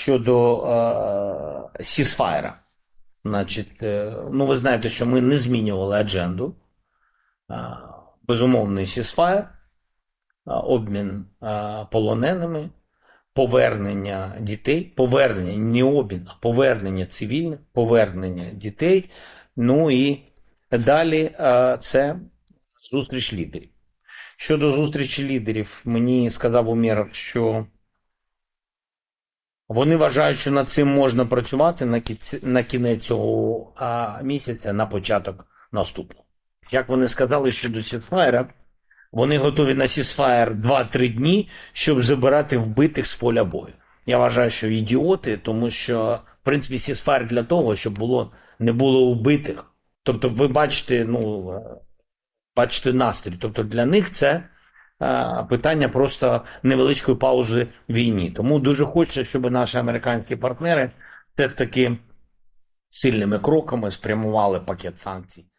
щодо е, сісфайра. Значить, е, ну ви знаєте, що ми не змінювали адженду. Е, безумовний сісфайр, е, обмін полоненими, повернення дітей, повернення не обмін, а повернення цивільних, повернення дітей. Ну і далі це зустріч лідерів. Щодо зустрічі лідерів, мені сказав Умєров, що вони вважають, що над цим можна працювати на, кінці, на кінець цього а, місяця, на початок наступного. Як вони сказали щодо Сісфаєра, вони готові на Сісфаєр 2-3 дні, щоб забирати вбитих з поля бою. Я вважаю, що ідіоти, тому що, в принципі, Сісфаєр для того, щоб було, не було вбитих. Тобто, ви бачите, ну, бачите настрій. Тобто для них це питання просто невеличкої паузи війні. Тому дуже хочеться, щоб наші американські партнери все таки сильними кроками спрямували пакет санкцій